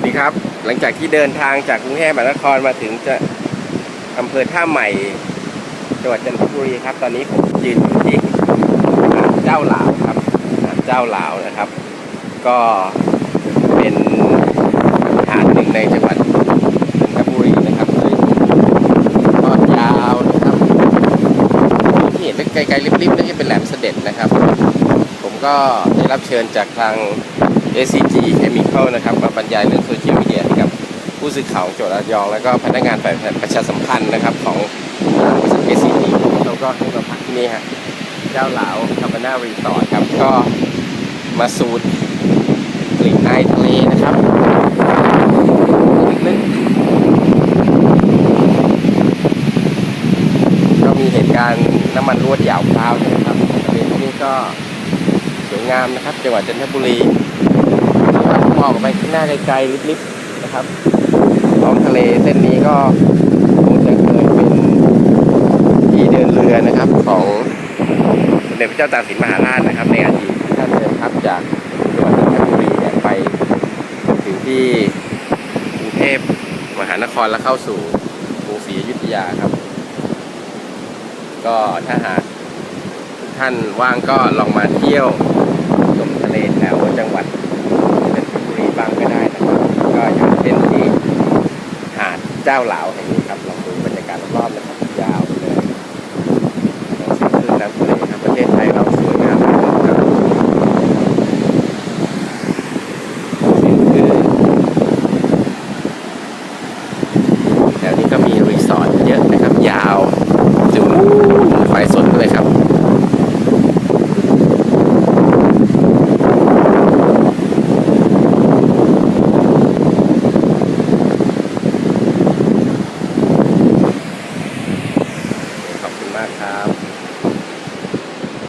วัสดีครับ หลังจากที่เดินทางจากกรุงเทพมหานครมาถึงจะอำเภอท่าใหม่จังหวัดจันทบุรีครับ ตอนนี้ผมยืนอยู่ที่หาดเจ้าหลาวครับหาดเจ้าหลาวนะครับ ก็เป็นหาดหนึ่งในจังหวัดจันทบุรีนะครับซึ่งก็ยาวนะครับที่เห็นไกลๆริบๆนั่นจะเป็นแหลมเสด็จนะครับ ผมก็ได้รับเชิญจากทาง ACG Chemical นะครับมาบรรยายเรื่องโซเชียลมีเดียให้กับผู้สื่อข่าวจังหวัดระยอง แล้วก็พนักงานฝ่ายประชาสัมพันธ์นะครับของบริษัท ACG เราก็ให้มาพักที่นี่ฮะเจ้าหลาวคาบานารีสอร์ทครับก็มาสูดกลิ่นไอทะเลนะครับลึกๆก็มีเหตุการณ์น้ำมันรั่วยาวพร้าวนะครับทะเลที่นี่ก็ สวยงามนะครับ จังหวัดจันทบุรีมองออกไปข้างหน้าไกลๆลิบๆนะครับท้องทะเลเส้นนี้ก็คงจะเคยเป็นที่เดินเรือนะครับ ของสมเด็จพระเจ้าตากสินมหาราชนะครับ ในอดีตท่านเดินทัพจากจังหวัดจันทบุรีเนี่ยไปถึงที่กรุงเทพมหานครแล้วเข้าสู่กรุงศรีอยุธยาครับ ก็ถ้าหากท่านว่างก็ลองมาเที่ยว แถวจังหวัดเป็นบุรีบ้างก็ได้นะครับก็อย่างเช่นที่หาดเจ้าเหลาแห่งนี้ครับลองดูบรรยากาศรอบๆนะครับยาวไปเลยลองเส้นคลื่นน้ำทะเลครับประเทศไทยเราสวยงามมากครับเส้นคลื่นแถวนี้ก็มีรีสอร์ทเยอะนะครับ ยาวถึงนู่นไฟสนเลยครับ ขอบคุณ มากครับ